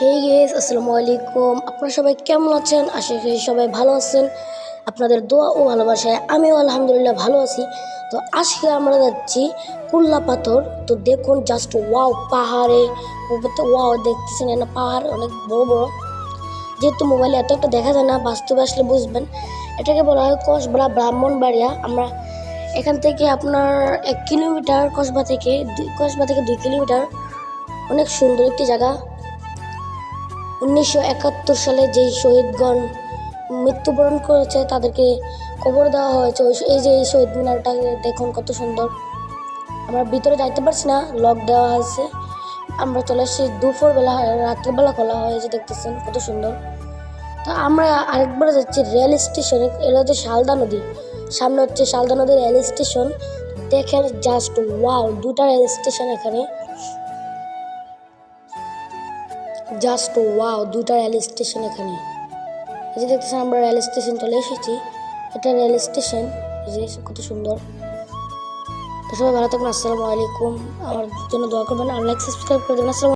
হে guess আসসালামু আলাইকুম। আপনারা সবাই কেমন আছেন? আশা করি সবাই ভালো আছেন। আপনাদের দোয়া ও ভালোবাসায় আমিও আলহামদুলিল্লাহ ভালো আছি। তো আজকে আমরা যাচ্ছি কুল্লা পাথর। তো দেখুন জাস্ট ওয়াও পাহাড়ে। ওয়াও দেখতেছেন না পাহাড় অনেক বড় বড়। যেহেতু মোবাইলে এত একটা দেখা যায় না, বাস্তবে আসলে বুঝবেন। এটাকে বলা হয় কসবা ব্রাহ্মণবাড়িয়া। আমরা এখান থেকে আপনার এক কিলোমিটার কসবা থেকে, দুই কসবা থেকে দুই কিলোমিটার। অনেক সুন্দর একটি জায়গা। উনিশশো একাত্তর সালে যেই শহীদগণ মৃত্যুবরণ করেছে, তাদেরকে কবর দেওয়া হয়েছে। ওই- এই যে এই শহীদ মিনারটা, দেখুন কত সুন্দর। আমরা ভিতরে যাইতে পারছি না লক দেওয়া আছে। আমরা চলে এসেছি দুপুরবেলা, রাত্রিবেলা খোলা হয়েছে, দেখতেছেন কত সুন্দর। তো আমরা আরেকবার যাচ্ছি রেল স্টেশনে এটা হচ্ছে শালদা নদী। সামনে হচ্ছে শালদা নদী রেল স্টেশন। দেখেন জাস্ট ওয়াও দুটা রেল স্টেশন এখানে। জাস্ট ওয়াও দুটা রেল স্টেশন এখানে। এই যে দেখতেছেন আমরা রেল স্টেশন চলে এসেছি। এটা রেল স্টেশন যে কত সুন্দর। তো সবাই ভালো থাকবেন আসসালামু আলাইকুম। আমার জন্য দোয়া করবেন, আর লাইক সাবস্ক্রাইব করে দেবেন। আসসালামু